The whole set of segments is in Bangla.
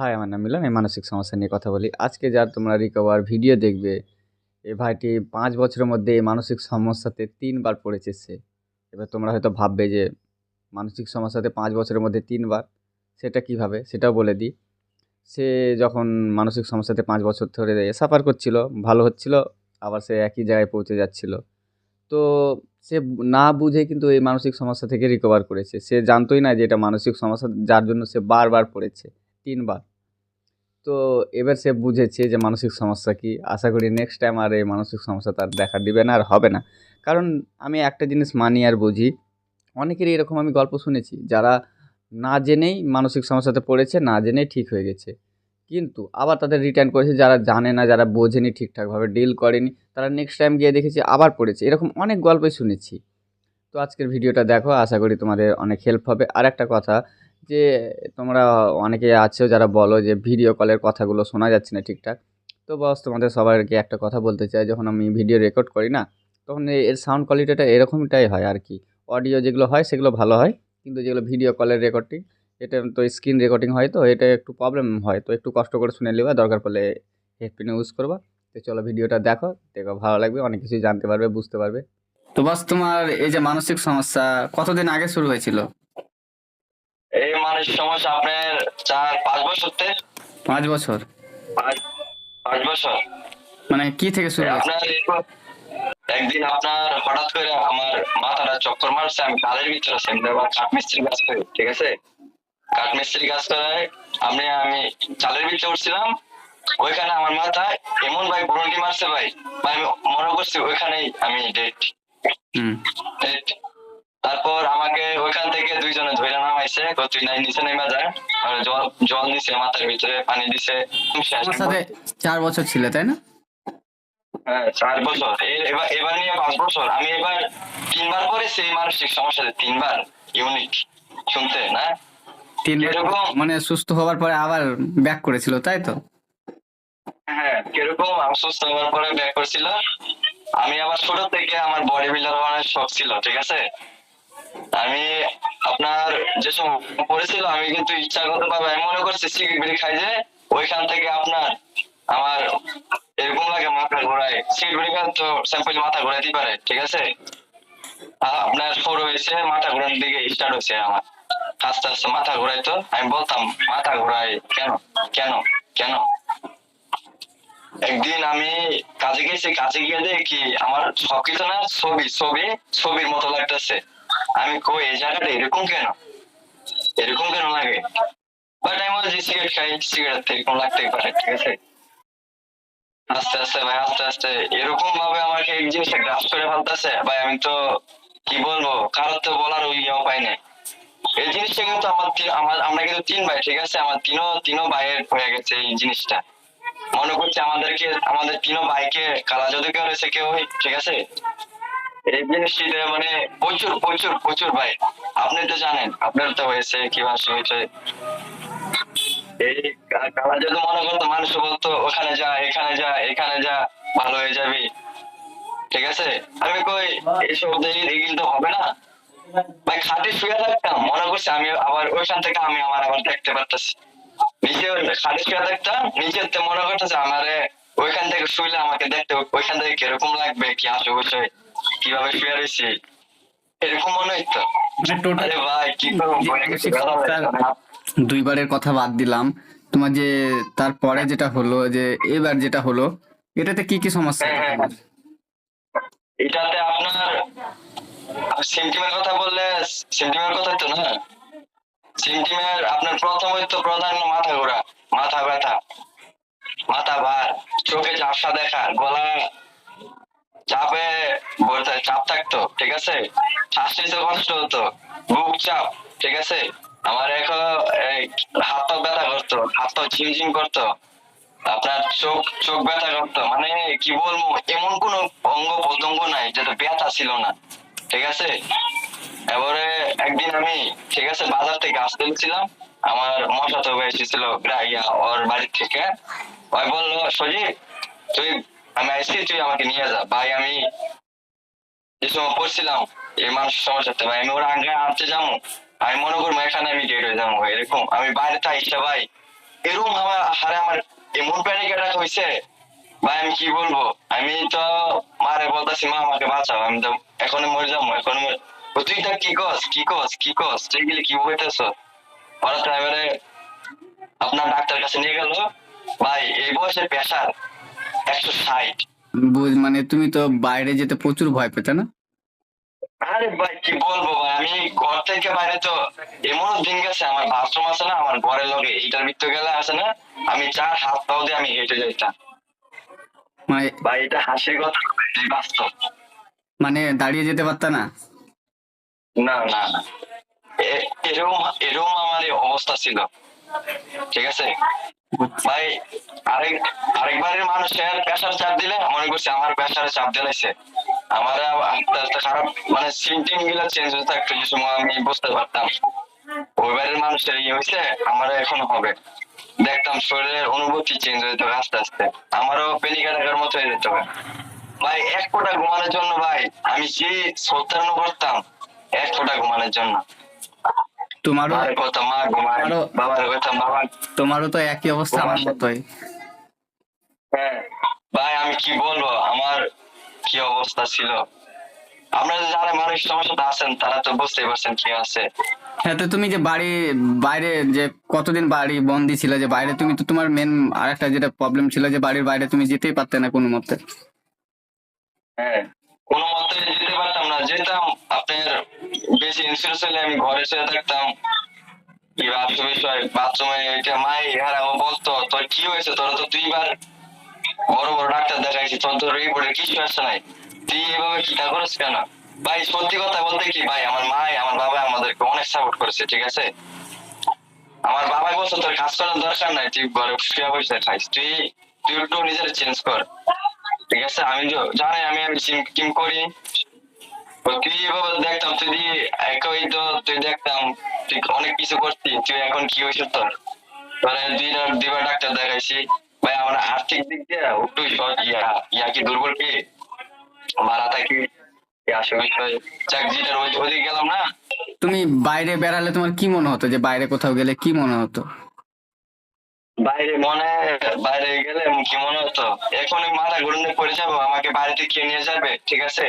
হাই আমার নাম মিলন, এই মানসিক সমস্যা নিয়ে কথা বলি। আজকে যার তোমরা রিকভার ভিডিও দেখবে, এ ভাইটি পাঁচ বছরের মধ্যে এই মানসিক সমস্যাতে তিনবার পড়েছে সে। এবার তোমরা হয়তো ভাববে যে, মানসিক সমস্যাতে পাঁচ বছরের মধ্যে তিনবার? সেটা কীভাবে? সেটাও বলে দিই। সে যখন মানসিক সমস্যাতে পাঁচ বছর ধরে সাফার করছিল, ভালো হচ্ছিল, আবার সে একই জায়গায় পৌঁছে যাচ্ছিল। তো সে না বুঝে কিন্তু এই মানসিক সমস্যা থেকে রিকভার করেছে। সে জানতোই না যে এটা মানসিক সমস্যা, যার জন্য সে বারবার পড়েছে, তিনবার। তো এবার সে বুঝেছে যে মানসিক সমস্যা কী। আশা করি নেক্সট টাইম আর এই মানসিক সমস্যা তার দেখা দিবে না আর হবে না। কারণ আমি একটা জিনিস মানি আর বুঝি, অনেকেরই এরকম আমি গল্প শুনেছি, যারা না জেনেই মানসিক সমস্যাতে পড়েছে, না জেনেই ঠিক হয়ে গেছে। কিন্তু আবার তাদের রিটার্ন করেছে, যারা জানে না, যারা বোঝেনি, ঠিকঠাকভাবে ডিল করেনি, তারা নেক্সট টাইম গিয়ে দেখেছি আবার পড়েছে। এরকম অনেক গল্পই শুনেছি। তো আজকের ভিডিওটা দেখো, আশা করি তোমাদের অনেক হেল্প হবে। আর একটা কথা যে তোমরা অনেকে আছো যারা বলো যে ভিডিও কলের কথাগুলো শোনা যাচ্ছে না ঠিকঠাক। তো বস তোমাদের সবাইকে একটা কথা বলতে চাই, যখন আমি ভিডিও রেকর্ড করি না, তখন এর সাউন্ড কোয়ালিটিটা এরকমটাই হয় আর কি। অডিও যেগুলো হয়, সেগুলো ভালো হয়, কিন্তু যেগুলো ভিডিও কলের রেকর্ডিং এটা তো স্ক্রিন রেকর্ডিং হয় তো, এটা একটু প্রবলেম হয়। তো একটু কষ্ট করে শুনে নেবা, দরকার পড়লে হেডফোন ইউজ করবা। তো চলো ভিডিওটা দেখো দেখো ভালো লাগবে, অনেক কিছুই জানতে পারবে, বুঝতে পারবে। তো বাস তোমার এই যে মানসিক সমস্যা কতদিন আগে শুরু হয়েছিল? এই মানসিক সমস্যা আপনার চার পাঁচ বছরতে পাঁচ বছর? পাঁচ বছর। মানে কি থেকে শুরু আপনার একদিন আপনার হঠাৎ করে আমার মাথাটা চক্কর মারছে আমি কালের ভিতরে আবার কাঠমিস্ত্রি কাজ করি ঠিক আছে? কাঠমিস্ত্রি কাজ করে আমি আমি চালের ভিতরে উঠছিলাম ওইখানে আমার মাথায় এমন ভাই বুরুন্ডি মারছে ভাই ভাই আমি মনে করছি ওইখানেই আমি ডেট হুম। ডেট তারপর আমাকে ওইখান থেকে দুইজনে ধরে নামাইছে কই তুই নাই নিচে নেমে যায় আর জল জল দিছে মাথার ভিতরে পানি দিছে। চার বছর ছিল তাই না? হ্যাঁ চার বছর। এবার এবার নিয়ে পাঁচ বছর। আমি এবার তিনবার পড়েছি এই মানসিক সমস্যাতে তিনবার ইউনিক শুনতে না? মানে সুস্থ হওয়ার পরে আবার ব্যাক করেছিল তাই তো? হ্যাঁ কীরকম সুস্থ হওয়ার পরে ব্যাক করেছিল। আমি আবার ছোট থেকে আমার বডি বিল্ডার হওয়ার শখ ছিল ঠিক আছে? আমি আপনার যে সময় পড়েছিল, আমি কিন্তু ইচ্ছাগত ভাবে আমি মনে করছি সিগারেট খাই যে ওইখান থেকে আপনার আমার এরকম লাগে মাথা ঘোরায় সিগারেট খান তো স্যাম্পল মাথা ঘোরাইতে পারে, ঠিক আছে? আপনার শুরু হয়েছে, মাথা ঘোরার দিকে স্টার্ট হয়েছে আমার। আস্তে আস্তে মাথা ঘোরাইতো আমি বলতাম, মাথা ঘোরাই, কেন? কেন? কেন? একদিন আমি কাজে গেছি, কাজে গিয়ে দেখি আমার সবকিছু না ছবি ছবি, ছবির মতো লাগতেছে। আমি কই, এই জায়গাটা এরকম কেন? এরকম কেন লাগে? বাট আমি বলছি সিগারেট খাই সিগারেট এরকম লাগতেই পারে, ঠিক আছে? আস্তে আস্তে ভাই, আস্তে আস্তে। এরকম ভাবে আমাকে এই জিনিসটা গ্রাস করে ফেলতেছে। ভাই, আমি তো, কি বলব, কারোর তো বলার ওই ইয়েও পাই না এই জিনিসটা কিন্তু আমার আমার, আমরা কিন্তু তিন ভাই, ঠিক আছে? আমার তিনও তিনও ভাইয়ের হয়ে গেছে এই জিনিসটা। মনে করছি আমাদেরকে, আমাদের তিনও ভাইকে কালা যদি কেউ রয়েছে, কেউ ঠিক আছে? এই জিনিসটিতে মানে প্রচুর প্রচুর প্রচুর ভাই। আপনি তো জানেন, আপনার তো হয়েছে, কি ভাষা হয়েছে। এই কা- কালা জাদু মনে করতো মানুষ বলতো, ওখানে যা, এখানে যা এখানে যা, ভালো হয়ে যাবি। ঠিক আছে? আমি কই, এইসব এগুলো তো হবে না। ভাই, খাটে শুয়ে থাকতাম, মনে করছি আমি আবার ওইখান থেকে আমি আমার আবার দেখতে পারতেছি। নিচে খাটে শুয়ে থাকতাম নিচের তে মনে করতেছে আমারে ওইখান থেকে শুইলে আমাকে দেখতে ওইখান থেকে কীরকম লাগবে, কি আসে বিষয় কীভাবে রয়েছি এরকম মনে হইতো মানে আরে ভাই কি। দুইবারের কথা বাদ দিলাম। তোমার যে তারপরে যেটা হলো যে এবার যেটা হলো এটাতে কি কি সমস্যা? হ্যাঁ, হ্যাঁ, এটাতে আপনার সিমটিমের কথা বললে সিমটিমের কথা তো না। সিমটিমের আপনার প্রথম হইতো প্রধান মাথা ঘোরা মাথা ব্যথা মাথা ভার চোখে ঝাপসা দেখা গলা চাপে বলতে চাপ থাকতো ঠিক আছে? শ্বাস নিতে কষ্ট হতো বুক চাপ, ঠিক আছে? আমার এখন হাত পা ব্যথা করতো, হাত পা ঝিমঝিম করতো, আপনার চোখ চোখ ব্যথা করতো। মানে কি বলব, এমন কোন অঙ্গ প্রত্যঙ্গ নাই যেটা ব্যথা ছিল না, ঠিক আছে? এবারে একদিন আমি, ঠিক আছে, বাজার থেকে আসতে ছিলাম আমার মশা তো এসেছিল ইয়া ওর বাড়ি থেকে। ওই বলল, সজীব, তুই, আমি আইসি তুই আমাকে নিয়ে যা। ভাই, আমি সময় পড়ছিলাম এই মানুষের সমস্যাতে ভাই, আমি ওর আগে আনতে যাব। আমি মনে করব এখানে আমি ডেট হয়ে যাব। এরকম। আমি বাইরে থাকি ভাই। এরকম আমার হারে আমার এমন প্যানিক অ্যাটাক হয়েছে ভাই, আমি কি বলব? আমি তো মারে বলতেছি, মা, আমাকে বাঁচাও। আমি তো এখন মরে যাব এখন তুই তা কি কস কি কস কি কস তুই গেলে কি বলতেছ? ওরা তো এবারে আপনার ডাক্তার কাছে নিয়ে গেল। ভাই, এই বয়সে প্রেশার একশো ষাট। বুঝ মানে তুমি তো বাইরে যেতে প্রচুর ভয় পেতে না? আরে ভাই কি বলব ভাই? আমি ঘর থেকে বাইরে তো এমন দিন গেছে আমার বাথরুম আছে না আমার ঘরের লগে এইটার ভিতরে গেলে আছে না আমি চার হাত পাও দিয়ে আমি হেঁটে যাইতাম। মানে ভাই এটা হাসির কথা বাস্তব। মানে দাঁড়িয়ে যেতে পারতা না? না না না। এরকম এরকম আমার অবস্থা ছিল। ঠিক আছে? ভাই, আরেক, আরেকবারের মানুষের প্রেশার চাপ দিলে মনে করছি আমার প্রেশারে চাপ দিলাইছে। আমার খারাপ মানে সিমটিমগুলো চেঞ্জ হতে একটু কিছু আমি বুঝতে পারতাম। ওইবারের মানুষের ইয়ে হয়েছে আমারও এখন হবে। দেখতাম শরীরের অনুভূতি চেঞ্জ হইতে হবে আস্তে আস্তে। আমারও পেনিক অ্যাটাকের মতো হয়ে যেতে হবে। ভাই, এক ফোঁটা ঘুমানোর জন্য ভাই, আমি যে শ্রদ্ধান্য করতাম, এক ফোঁটা ঘুমানোর জন্য। তোমারও কথা মা ঘুমায় বাবার কথা বাবা তোমারও তো একই অবস্থা আমার মতোই। হ্যাঁ ভাই আমি কি বলব? আমার কি অবস্থা ছিল? আপনারা যারা মানুষ সমস্যাটা আছেন তারা তো বুঝতেই পারছেন কি আছে। হ্যাঁ তো তুমি যে বাড়ি বাইরে যে কতদিন বাড়ি বন্দি ছিল যে বাইরে তুমি তো তোমার মেন আরেকটা যেটা প্রবলেম ছিল যে বাড়ির বাইরে তুমি যেতেই পারতে না কোনো মতে। হ্যাঁ। কোনো মতে যেতে পারতাম না, যেতাম, আপনার বেশি ইন্স্যুরেন্স হলে আমি ঘরে শুয়ে থাকতাম। বাথরুম এটা মাই হ্যাঁ ও বলতো, তোর কি হয়েছে? তোর তো দুইবার বড় বড় ডাক্তার দেখাইছি, তোর তো রিপোর্টে কিছু আসছে নাই। তুই এভাবে চিন্তা করিস কেন? ভাই, সত্যি কথা বলতে কি, ভাই, আমার মা আমার বাবা আমাদেরকে অনেক সাপোর্ট করেছে, ঠিক আছে? আমার বাবা বলছে, তোর কাজ করার দরকার নাই, তুই ঘরে শুয়ে বসে খাইস তুই তুই একটু নিজের চেঞ্জ কর। ঠিক আছে, আমি জ- জানি আমি টিম করি। তুই এভাবে দেখতাম, তুই একই তো তুই দেখতাম তুই অনেক কিছু করতি তুই এখন কি হয়েছে তোর? মানে দুইবার দুইবার ডাক্তার দেখাইছি। ভাই, আমার আর্থিক দিক দিয়ে একটু ইয়া ইয়া কি দুর্বল কি? ভাড়া থাকি তুমি বাইরে বেড়ালে তোমার কি মনে হতো? যে বাইরে কোথাও গেলে কি মনে হতো? বাইরে মনে, বাইরে গেলে কি মনে হতো? এখন মাথা ঘুরনে, পড়ে যাব, আমাকে বাড়িতে কে নিয়ে যাবে, ঠিক আছে?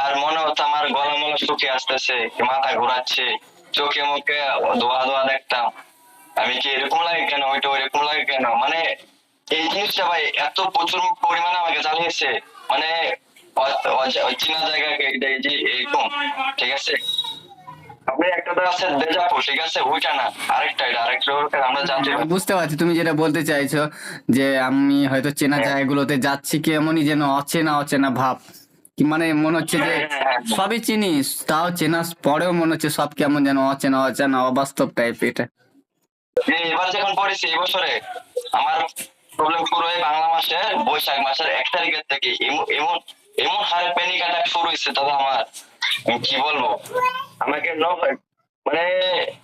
আর মনে হতো আমার গলা মলা শুকিয়ে আসতেছে মাথা ঘোরাচ্ছে, চোখে মুখে ধোয়া ধোয়া দেখতাম। আমি কি এরকম লাগে কেন? ওইটা ওইরকম লাগে কেন? মানে এই জিনিসটা ভাই, এত প্রচুর পরিমাণে আমাকে জ্বালিয়েছে। মানে অচেনা যে এরকম, ঠিক আছে? আপনি একটা আছে দেজাপু ঠিক আছে? ওইটা না আরেকটা এটা আরেকটা আমরা জানতে বুঝতে পারছি তুমি যেটা বলতে চাইছো যে আমি হয়তো চেনা হ্যাঁ। জায়গাগুলোতে যাচ্ছি যেন অচেনা অচেনা ভাব। কি মানে মনে হচ্ছে যে হ্যাঁ, সবই চিনি তাও চেনা পরেও মনে হচ্ছে সব কেমন যেন অচেনা অচেনা অবাস্তব টাইপ এটা। এবার যখন পড়েছি এই বছরে আমার প্রবলেম শুরু হয় বাংলা মাসে বৈশাখ মাসের এক তারিখের থেকে। এমন এমন হারে প্যানিক অ্যাটাক শুরু হয়েছে দাদা আমার। আমি কি বলব? আমাকে ন- মানে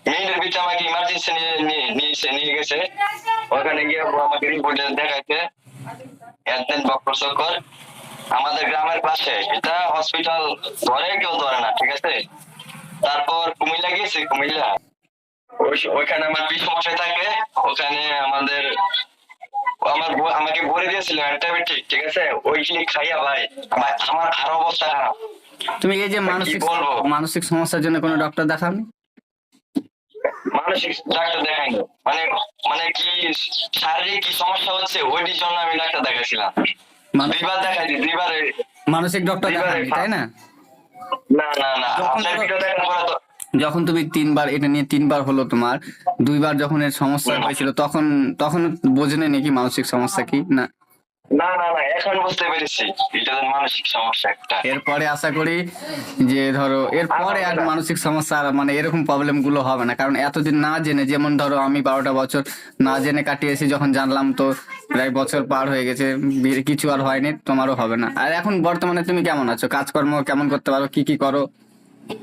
মিনিটের ভিতরে আমাকে ইমার্জেন্সি নিয়ে নিয়ে নিয়েছে, নিয়ে গেছে। ওখানে গিয়ে আমাকে রিপোর্টে দেখাইছে। একদিন চক্কর আমাদের গ্রামের পাশে এটা হসপিটাল ধরে, কেউ ধরে না, ঠিক আছে? তারপর কুমিল্লা গিয়েছি, কুমিল্লা। ওইখানে আমার বিশ মশাই থাকে, ওখানে আমাদের আমার আমাকে বলে দিয়েছিল অ্যান্টিবায়োটিক ঠিক আছে? ওইগুলি খাইয়া ভাই, আমার আমার আরও অবস্থা খারাপ। তুমি এই যে মানসিক মানসিক সমস্যার জন্য কোনো ডক্টর দেখাওনি? মানসিক ডাক্তার দেখাইনি। মানে মানে কি শারীরিক কি সমস্যা হচ্ছে? ওইটির জন্য আমি ডাক্তার দেখাইছিলাম। দুইবার দেখাইছি দুইবারে মানসিক ডক্টর তাই না? না না না। যখন আপনার ভিডিও দেখার পরে তো যখন তুমি তিনবার এটা নিয়ে তিনবার হলো তোমার দুইবার যখন এর সমস্যা হয়েছিল তখন তখন বোঝেনি নাকি মানসিক সমস্যা কি না? না না না এখন বুঝতে পেরেছি। এটা তো মানসিক সমস্যা একটা। এরপরে আশা করি যে ধরো এরপরে আর মানসিক সমস্যা মানে এরকম প্রবলেমগুলো হবে না। কারণ এতদিন না জেনে যেমন ধরো আমি বারোটা বছর না জেনে কাটিয়েছি যখন জানলাম তো প্রায় বছর পার হয়ে গেছে কিছু আর হয়নি তোমারও হবে না। আর এখন বর্তমানে তুমি কেমন আছো? কাজকর্ম কেমন করতে পারো? কি কি করো?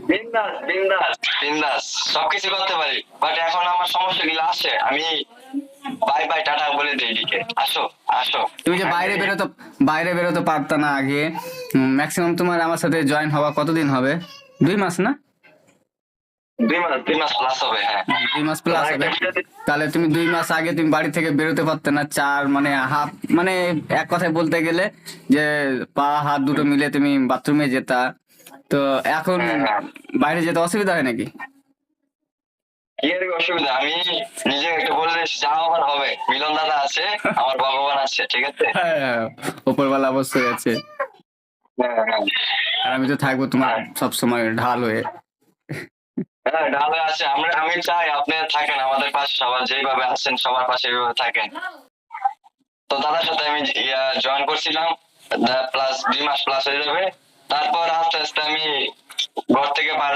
বিন্দাস বিন্দাস। বিন্দাস সবকিছু করতে পারি বাট এখন আমার সমস্যা গুলো আসে আমি বাই বাই টাটা বলে দিই এদিকে। আসো আসো। তুমি যে বাইরে বেরোতে বাইরে বেরোতে পারতা না আগে ম্যাক্সিমাম তোমার আমার সাথে জয়েন হওয়া কতদিন হবে? দুই মাস না? দুই মাস দুই মাস প্লাস হবে হ্যাঁ। দুই মাস প্লাস হবে। ভিডিও দেখ- তাহলে তুমি দুই মাস আগে তুমি বাড়ি থেকে বেরোতে পারতে না চার মানে হাফ মানে এক কথায় বলতে গেলে যে পা হাত দুটো মিলে তুমি বাথরুমে যেতা। তো এখন হ্যাঁ। বাইরে যেতে অসুবিধা হয় নাকি? অসুবিধা। আমি নিজে একটা বলে যা আমার হবে। মিলন দাদা আছে আমার ভগবান আছে ঠিক আছে? হ্যাঁ ওপরওয়ালা অবশ্যই আছে। হ্যাঁ হ্যাঁ। আর আমি তো থাকব তোমার সব সময় ঢাল হয়ে। হ্যাঁ ডালে আছে। আমরা আমি চাই আপনি থাকেন আমাদের পাশে সবার যেভাবে আছেন সবার পাশে থাকেন। তো দাদার সাথে আমি জয়েন করছিলাম। প্লাস দুই মাস প্লাস হয়ে যাবে। তারপর আস্তে আস্তে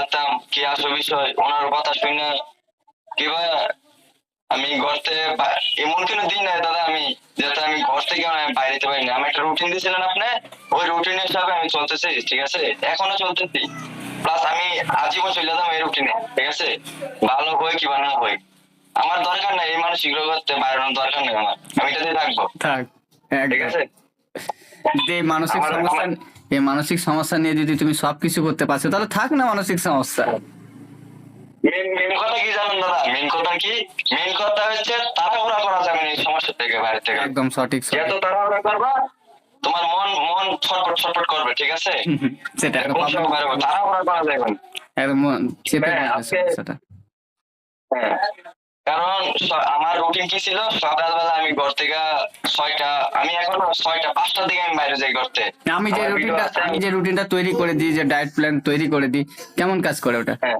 বাড়তাম কি আসো বিষয় ওনার কথা শুনে কিবা আমি ঘর থেকে এমন কোনো দিন নাই দাদা আমি যাতে আমি ঘর থেকে আমি বাইরে যেতে পারি না আমি একটা রুটিন দিয়েছিলেন আপনি ওই রুটিন হিসাবে আমি চলতেছি ঠিক আছে? এখনও চলতেছি। প্লাস আমি আজীবন চলে যেতাম এই রুটিনে ঠিক আছে? ভালো হয় কিবা না হয় আমার দরকার নাই এই মানুষ রোগ হতে বাইরের দরকার নেই আমার। আমি এটাতে থাকব। থাক ঠিক আছে? এই মানসিক সমস্যা এই মানসিক সমস্যা নিয়ে যদি তুমি সবকিছু করতে পারছ তাহলে থাক না মানসিক সমস্যা। মেন কথা কি জানেন দাদা? মেন কথা কি? মেন কথা হচ্ছে তাড়াহুড়া করা যাবে এই সমস্যা থেকে বাইরে থেকে। একদম সঠিক যত তাড়াহুড়া করবা তোমার মন মন ছটফট ছটফট করবে ঠিক আছে? সেটা তাড়াহুড়া করা যাবে একদম চেপে কারণ আমার রুটিন কি ছিল? সকালবেলা আমি ঘর থেকে ছয়টা আমি এখন ছয়টা পাঁচটার দিকে আমি বাইরে যাই করতে আমি যে রুটিনটা আমি যে রুটিনটা তৈরি করে দিই যে ডায়েট প্ল্যান তৈরি করে দিই কেমন কাজ করে ওটা? হ্যাঁ।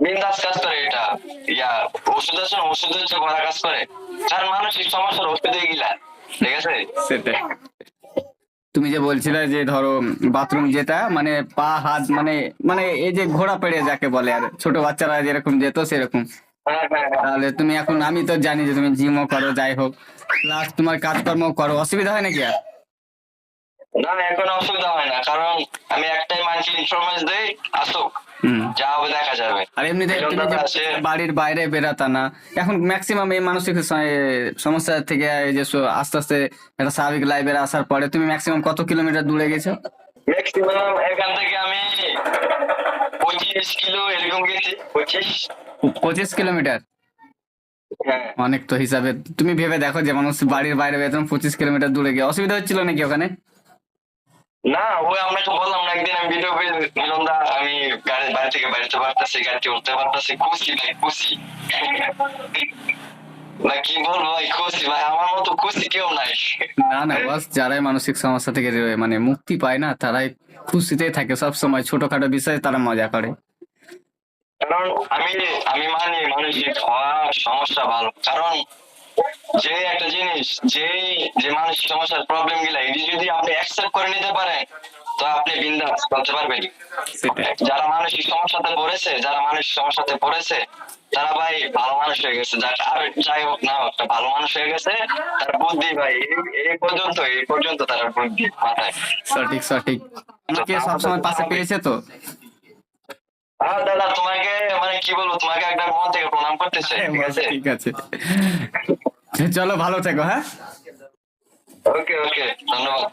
বিন্দাস কাজ করে এটা। ইয়া ওষুধ আছে ওষুধ হচ্ছে বড় কাজ করে। কারণ মানসিক সমস্যার ওষুধ হয়ে গিলা ঠিক আছে? সেটাই। তুমি যে বলছিলে যে ধরো বাথরুম যেটা মানে পা হাত মানে মানে এই যে ঘোড়া পেড়ে যাকে বলে আর ছোট বাচ্চারা যেরকম যেত সেরকম। তাহলে তুমি এখন আমি তো জানি যে তুমি জিমও করো যাই হোক। প্লাস তোমার কাজকর্ম করো অসুবিধা হয় নাকি আর? না না, এখন অসুবিধা হয় না কারণ আমি একটাই ইনফরমেন্স দেই আসুক। যা হবে দেখা যাবে। আর এমনিতে এরকম তুমি যে ব্যাপার আছে। বাড়ির বাইরে বেরাতা না এখন ম্যাক্সিমাম এই মানসিক সমস্যা থেকে যে আস্তে আস্তে একটা স্বাভাবিক লাইফের আসার পরে তুমি ম্যাক্সিমাম কত কিলোমিটার দূরে গেছো? ম্যাক্সিমাম এখান থেকে আমি পঁচিশ কিলো এরকম গেছি পঁচিশ। পঁচিশ কিলোমিটার? হ্যাঁ। অনেক তো হিসাবে। তুমি ভেবে দেখো যে মানুষ বাড়ির বাইরে বেতন পঁচিশ কিলোমিটার দূরে গিয়ে। অসুবিধা হচ্ছিল নাকি ওখানে? না ওই আপনাকে বললাম না একদিন আমি ভিডিও করে দা আমি গাড়ি বাড়ি থেকে বাড়িতে পারতেছি গাড়িতে উঠতে পারতেছি খুশি ভাই খুশি। না কি বলব ভাই খুশি ভাই আমার মতো খুশি কেউ নাই। না না বস যারাই মানসিক সমস্যা থেকে মানে মুক্তি পায় না তারাই খুশিতেই থাকে। সব সময় ছোটখাটো বিষয়ে তারা মজা করে। কারণ আমি আমি মানি মানসিক হওয়া সমস্যা ভালো। কারণ যে একটা জিনিস যে যে মানসিক সমস্যার প্রবলেমগুলা এটি যদি আপনি অ্যাকসেপ্ট করে নিতে পারেন তো আপনি বিন্দাস চলতে পারবেন। যারা মানসিক সমস্যাতে পড়েছে যারা মানসিক সমস্যাতে পড়েছে তারা ভাই ভালো মানুষ হয়ে গেছে। আর যাই হোক না একটা ভালো মানুষ হয়ে গেছে তার বুদ্ধি ভাই এই- এই পর্যন্ত এই পর্যন্ত তার বুদ্ধি মাথায়। সঠিক সঠিক। সবসময় পাশে পেয়েছে তো? আর দাদা তোমাকে মানে কি বলব তোমাকে একবার মন থেকে প্রণাম করতেছে ঠিক আছে? ঠিক আছে চলো ভালো থেকো হ্যাঁ? ওকে ওকে ধন্যবাদ।